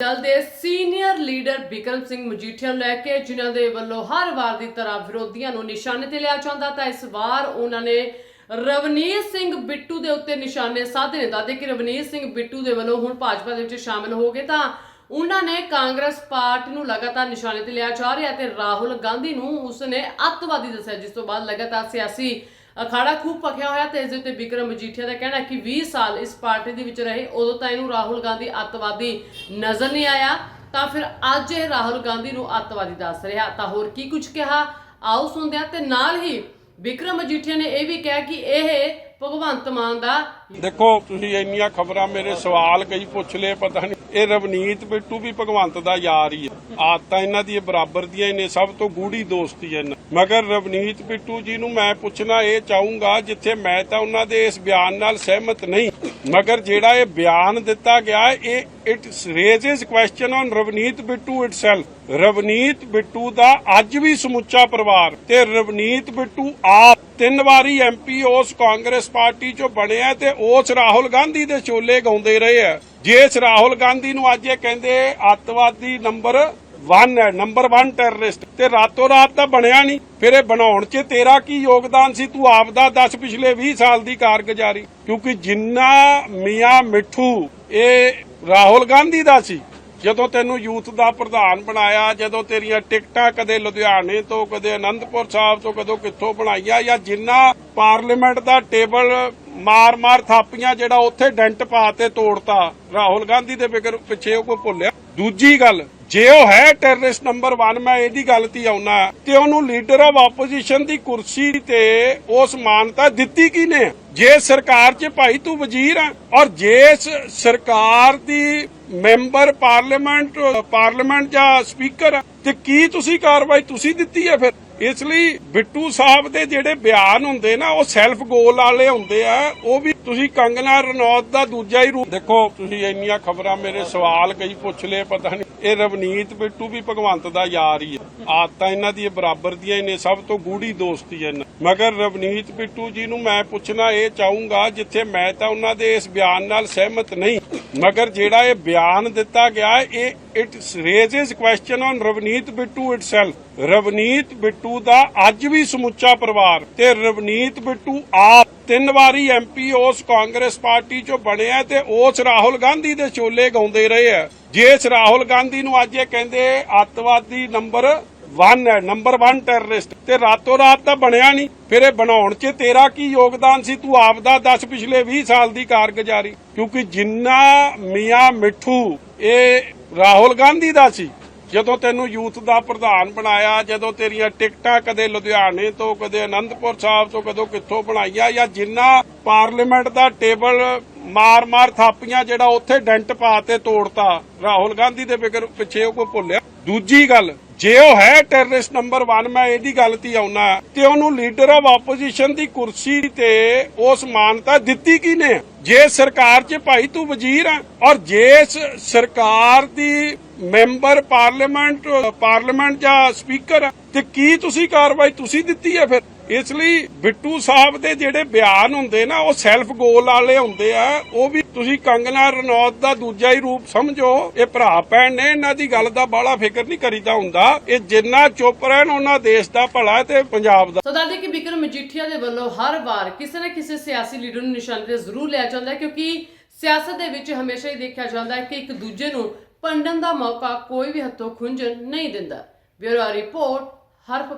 ਦਲ ਦੇ senior leader Bikram Singh Majithia ਨੂੰ ਲੈ ਕੇ ਜਿਨ੍ਹਾਂ ਦੇ ਵੱਲੋਂ ਹਰ ਵਾਰ ਦੀ ਤਰ੍ਹਾਂ ਵਿਰੋਧੀਆਂ ਨੂੰ ਨਿਸ਼ਾਨੇ ਤੇ ਲਿਆ ਜਾਂਦਾ, ਤਾਂ ਇਸ ਵਾਰ ਉਹਨਾਂ ਨੇ ਰਵਨੀਤ ਸਿੰਘ ਬਿੱਟੂ ਦੇ ਉੱਤੇ ਨਿਸ਼ਾਨੇ ਸਾਧੇ ਨੇ। ਦੱਸਦੇ ਕਿ ਰਵਨੀਤ ਸਿੰਘ ਬਿੱਟੂ ਦੇ ਵੱਲੋਂ ਹੁਣ ਭਾਜਪਾ ਦੇ ਵਿੱਚ ਸ਼ਾਮਿਲ ਹੋ ਗਏ, ਤਾਂ ਉਹਨਾਂ ਨੇ ਕਾਂਗਰਸ ਪਾਰਟੀ ਨੂੰ ਲਗਾਤਾਰ ਨਿਸ਼ਾਨੇ ਤੇ ਲਿਆ ਜਾ ਰਿਹਾ ਤੇ ਰਾਹੁਲ ਗਾਂਧੀ ਨੂੰ ਉਸਨੇ ਅੱਤਵਾਦੀ ਦੱਸਿਆ, ਜਿਸ ਤੋਂ ਬਾਅਦ ਲਗਾਤਾਰ ਸਿਆਸੀ ਅਖਾੜਾ ਖੂਬ ਪੱਕਿਆ ਹੋਇਆ ਤੇ ਇਸ ਦੇ ਉੱਤੇ ਵਿਕਰਮ ਮਜੀਠੀਆ ਦਾ ਕਹਿਣਾ ਕਿ 20 ਸਾਲ ਇਸ ਪਾਰਟੀ ਦੇ ਵਿੱਚ ਰਹੇ, ਉਦੋਂ ਤਾਂ ਇਹਨੂੰ ਰਾਹੁਲ ਗਾਂਧੀ ਅੱਤਵਾਦੀ ਨਜ਼ਰ ਨਹੀਂ ਆਇਆ, ਤਾਂ ਫਿਰ ਅੱਜ ਇਹ ਰਾਹੁਲ ਗਾਂਧੀ ਨੂੰ ਅੱਤਵਾਦੀ ਦੱਸ ਰਿਹਾ। ਤਾਂ ਹੋਰ ਕੀ ਕੁਝ ਕਿਹਾ? ਆਓ ਸੁਣਦੇ ਹਾਂ ਤੇ ਨਾਲ ਹੀ ਵਿਕਰਮ ਮਜੀਠੀਆ ਨੇ ਇਹ ਵੀ ਕਿਹਾ ਕਿ ਇਹ ਭਗਵੰਤ ਮਾਨ ਦਾ ਦੇਖੋ, ਤੁਸੀਂ ਇੰਨੀਆਂ ਖਬਰਾਂ ਮੇਰੇ ਸਵਾਲ ਕਈ ਪੁੱਛ ਲਏ, ਪਤਾ ਨਹੀਂ ਇਹ ਰਵਨੀਤ ਬਿੱਟੂ ਵੀ ਭਗਵੰਤ ਦਾ ਯਾਰ ਹੀ ਹੈ। ਆਦਤਾਂ ਇਹਨਾਂ ਦੀ ਬਰਾਬਰ ਦੀਆਂ ਹੀ ਨੇ, ਸਭ ਤੋਂ ਗੂੜੀ ਦੋਸਤੀ ਹੈ ਇਹਨਾਂ। ਮਗਰ ਰਵਨੀਤ ਬਿੱਟੂ ਜੀ ਨੂੰ ਮੈਂ ਪੁੱਛਣਾ ਇਹ ਚਾਹੂੰਗਾ, ਜਿੱਥੇ ਮੈਂ ਤਾਂ ਉਹਨਾਂ ਦੇ ਇਸ ਬਿਆਨ ਨਾਲ ਸਹਿਮਤ ਨਹੀਂ ਮਗਰ ਜਿਹੜਾ ਇਹ ਬਿਆਨ ਦਿੱਤਾ ਗਿਆ ਇਹ it raises question on Ravneet Bittu itself Ravneet Bittu ਦਾ ਅੱਜ ਵੀ ਸਮੁੱਚਾ ਪਰਿਵਾਰ ਤੇ ਰਵਨੀਤ ਬਿੱਟੂ ਆਪ ਤਿੰਨ ਵਾਰੀ ਐਮਪੀ ਉਸ ਕਾਂਗਰਸ ਪਾਰਟੀ ਚੋਂ ਬਣਿਆ ਤੇ ਉਸ ਰਾਹੁਲ ਗਾਂਧੀ ਦੇ ਚੋਲੇ ਗਾਉਂਦੇ ਰਹੇ ਆ ਜੇ ਰਾਹੁਲ ਗਾਂਧੀ ਨੂੰ ਅੱਜ ਇਹ ਕਹਿੰਦੇ ਅੱਤਵਾਦੀ ਨੰਬਰ ਵਨ ਹੈ ਨੰਬਰ 1 ਟੈਰਰਿਸਟ ਤੇ ਰਾਤੋਂ ਰਾਤ ਤਾਂ ਬਣਿਆ ਨਹੀਂ। ਫਿਰ ਇਹ ਬਣਾਉਣ 'ਚ ਤੇਰਾ ਕੀ ਯੋਗਦਾਨ ਸੀ? ਤੂੰ ਆਪ ਦਾ ਦੱਸ ਪਿਛਲੇ 20 ਸਾਲ ਦੀ ਕਾਰਗੁਜ਼ਾਰੀ। ਕਿਉਂਕਿ ਜਿੰਨਾ ਮੀਆਂ ਮਿੱਠੂ, ਇਹ ਰਾਹੁਲ ਗਾਂਧੀ ਦਾ ਸੀ। ਜਦੋਂ ਤੈਨੂੰ ਯੂਥ ਦਾ ਪ੍ਰਧਾਨ ਬਣਾਇਆ, ਜਦੋਂ ਤੇਰੀਆਂ ਟਿਕਟਾਂ ਕਦੇ ਲੁਧਿਆਣੇ ਤੋਂ, ਕਦੇ ਅਨੰਦਪੁਰ ਸਾਹਿਬ ਤੋਂ, ਕਦੋਂ ਕਿੱਥੋਂ ਬਣਾਈਆਂ, ਜਾਂ ਜਿੰਨਾ ਪਾਰਲੀਮੈਂਟ ਦਾ ਟੇਬਲ ਮਾਰ-ਮਾਰ ਥਾਪੀਆਂ ਜਿਹੜਾ ਉੱਥੇ ਡੈਂਟ ਪਾ ਤੇ ਤੋੜਤਾ, ਰਾਹੁਲ ਗਾਂਧੀ ਦੇ ਫਿਕਰ ਪਿੱਛੇ ਉਹ ਕੋਈ ਭੁੱਲਿਆ। ਦੂਜੀ ਗੱਲ ਜੇ ਉਹ ਹੈ ਟੈਰਰਿਸਟ ਨੰਬਰ 1 ਮੈਂ ਇਹਦੀ ਗੱਲ ਤੇ ਆਉਣਾ ਤੇ ਉਹਨੂੰ ਲੀਡਰ ਆਫ ਆਪੋਜੀਸ਼ਨ ਦੀ ਕੁਰਸੀ ਤੇ ਉਸ ਮਾਨਤਾ ਦਿੱਤੀ ਕਿਨੇ ਜੇ ਸਰਕਾਰ 'ਚ ਭਾਈ ਤੂੰ ਵਜ਼ੀਰ ਆ ਔਰ ਜੇ ਸਰਕਾਰ ਦੀ ਮੈਂਬਰ ਪਾਰਲੀਮੈਂਟ ਪਾਰਲੀਮੈਂਟ ਜਾਂ ਸਪੀਕਰ ਤੇ ਕੀ ਤੁਸੀਂ ਕਾਰਵਾਈ ਤੁਸੀਂ ਦਿੱਤੀ ਹੈ ਫਿਰ? ਇਸ ਲਈ ਬਿੱਟੂ ਸਾਹਿਬ ਦੇ ਜਿਹੜੇ ਬਿਆਨ ਹੁੰਦੇ ਨਾ, ਉਹ ਸੈਲਫ ਗੋਲ ਵਾਲੇ ਹੁੰਦੇ ਆ, ਉਹ ਵੀ ਤੁਸੀਂ ਕੰਗਨਾ ਰਣੌਤ ਦਾ ਦੂਜਾ ਹੀ ਰੂਪ ਦੇਖੋ, ਤੁਸੀਂ ਇੰਨੀਆਂ ਖਬਰਾਂ ਮੇਰੇ ਸਵਾਲ ਕਈ ਪੁੱਛ ਲਏ, ਪਤਾ ਨਹੀਂ ਇਹ ਰਵਨੀਤ ਬਿੱਟੂ ਵੀ ਭਗਵੰਤ ਦਾ ਯਾਰ ਹੀ ਹੈ। ਆਦਤਾਂ ਇਹਨਾਂ ਦੀ ਬਰਾਬਰ ਦੀਆਂ ਹੀ ਨੇ, ਸਭ ਤੋਂ ਗੂੜੀ ਦੋਸਤੀ ਹੈ ਮਗਰ ਰਵਨੀਤ ਬਿੱਟੂ ਜੀ ਨੂੰ ਮੈਂ ਪੁੱਛਣਾ ਇਹ ਚਾਹੂੰਗਾ, ਜਿੱਥੇ ਮੈਂ ਤਾਂ ਉਹਨਾਂ ਦੇ ਇਸ ਬਿਆਨ ਨਾਲ ਸਹਿਮਤ ਨਹੀਂ। ਮਗਰ ਜਿਹੜਾ ਇਹ ਬਿਆਨ ਦਿੱਤਾ ਗਿਆ, ਇਹ it raises question on Ravneet Bittu itself Ravneet Bittu ਦਾ ਅੱਜ ਵੀ ਸਮੁੱਚਾ ਪਰਿਵਾਰ ਤੇ ਰਵਨੀਤ ਬਿੱਟੂ ਆਪ ਤਿੰਨ ਵਾਰੀ ਐਮਪੀ ਉਸ ਕਾਂਗਰਸ ਪਾਰਟੀ ਚੋਂ ਬਣਿਆ ਤੇ ਉਸ ਰਾਹੁਲ ਗਾਂਧੀ ਦੇ ਛੋਲੇ ਗਾਉਂਦੇ ਰਹੇ ਆ। ਜੇ ਰਾਹੁਲ ਗਾਂਧੀ ਨੂੰ ਅੱਜ ਇਹ ਕਹਿੰਦੇ ਅੱਤਵਾਦੀ ਨੰਬਰ 1 ਹੈ, ਨੰਬਰ 1 ਟੈਰਰਿਸਟ, ਤੇ ਰਾਤੋਂ ਰਾਤ ਤਾਂ ਬਣਿਆ ਨਹੀਂ, ਫਿਰ ਇਹ ਬਣਾਉਣ 'ਚ ਤੇਰਾ ਕੀ ਯੋਗਦਾਨ ਸੀ? ਤੂੰ ਆਪ ਦਾ ਦੱਸ ਪਿਛਲੇ 20 ਸਾਲ ਦੀ ਕਾਰਗੁਜ਼ਾਰੀ, ਕਿਉਂਕਿ ਜਿੰਨਾ ਮੀਆਂ ਮਿੱਠੂ ਇਹ ਰਾਹੁਲ ਗਾਂਧੀ ਦਾ ਸੀ, ਜਦੋਂ ਤੈਨੂੰ ਯੂਥ ਦਾ ਪ੍ਰਧਾਨ ਬਣਾਇਆ, ਜਦੋਂ ਤੇਰੀਆਂ ਟਿਕਟਾਂ ਕਦੇ ਲੁਧਿਆਣੇ ਤੋਂ, ਕਦੇ ਅਨੰਦਪੁਰ ਸਾਹਿਬ ਤੋਂ ਕਦੋਂ ਕਿੱਥੋਂ ਬਣਾਈਆਂ, ਜਾਂ ਜਿੰਨਾ ਪਾਰਲੀਮੈਂਟ ਦਾ ਟੇਬਲ ਮਾਰ-ਮਾਰ ਥਾਪੀਆਂ ਜਿਹੜਾ ਉੱਥੇ ਡੈਂਟ ਪਾ ਤੇ ਤੋੜਤਾ। ਰਾਹੁਲ ਗਾਂਧੀ ਦੇ ਫਿਕਰ ਪਿੱਛੇ ਉਹ ਕੋਈ ਭੁੱਲਿਆ। ਦੂਜੀ ਗੱਲ, ਜੇ ਉਹ ਹੈ ਟੈਰਰਿਸਟ ਨੰਬਰ 1 ਮੈਂ ਇਹਦੀ ਗੱਲ ਤੇ ਆਉਣਾ ਤੇ ਉਹਨੂੰ ਲੀਡਰ ਆਫ ਆਪੋਜੀਸ਼ਨ ਦੀ ਕੁਰਸੀ ਤੇ ਉਸ ਮਾਨਤਾ ਦਿੱਤੀ ਕਿਨੇ ਜੇ ਸਰਕਾਰ 'ਚ ਭਾਈ ਤੂੰ ਵਜ਼ੀਰ ਆ ਔਰ ਜੇ ਸਰਕਾਰ ਦੀ ਮੈਂਬਰ ਪਾਰਲੀਮੈਂਟ ਪਾਰਲੀਮੈਂਟ ਜਾਂ ਸਪੀਕਰ ਤੇ ਕੀ ਤੁਸੀਂ ਕਾਰਵਾਈ ਤੁਸੀਂ ਦਿੱਤੀ ਹੈ ਫਿਰ? ਇਸ ਲਈ ਬਿੱਟੂ ਸਾਹਿਬ ਦੇ ਜਿਹੜੇ ਬਿਆਨ ਹੁੰਦੇ ਨਾ, ਉਹ ਸੈਲਫ ਗੋਲ ਵਾਲੇ ਹੁੰਦੇ ਆ। ਉਹ ਵੀ ਤੁਸੀਂ ਕੰਗਨਾ ਰਣੌਤ ਦਾ ਦੂਜਾ ਹੀ ਰੂਪ ਸਮਝੋ। ਇਹ ਭਰਾ ਭੈਣ ਨੇ, ਇਹਨਾਂ ਦੀ ਗੱਲ ਦਾ ਬਾਹਲਾ ਫਿਕਰ ਨਹੀਂ ਕਰੀਦਾ ਹੁੰਦਾ। ਇਹ ਜਿੰਨਾ ਚੁੱਪ ਰਹਿਣ, ਉਹਨਾਂ ਦੇਸ਼ ਦਾ ਭਲਾ ਤੇ ਪੰਜਾਬ ਦਾ। ਸੋ ਦੱਸਦੇ ਕਿ ਵਿਕਰਮ ਮਜੀਠੀਆ ਦੇ ਵੱਲੋਂ ਹਰ ਵਾਰ ਕਿਸੇ ਨਾ ਕਿਸੇ ਸਿਆਸੀ ਲੀਡਰ ਨੂੰ ਨਿਸ਼ਾਨੇ ਤੇ ਜ਼ਰੂਰ ਲਿਆ ਜਾਂਦਾ ਕਿਉਂਕਿ ਸਿਆਸਤ ਦੇ ਵਿੱਚ ਹਮੇਸ਼ਾ ਹੀ ਦੇਖਿਆ ਜਾਂਦਾ ਹੈ ਕਿ ਇੱਕ ਦੂਜੇ ਨੂੰ ਪੰਡਨ ਦਾ ਮੌਕਾ ਕੋਈ ਵੀ ਹੱਥੋਂ ਖੁੰਝਣ ਨਹੀਂ ਦਿੰਦਾ। ਬਿਊਰੋ ਰਿਪੋਰਟ ਹਰ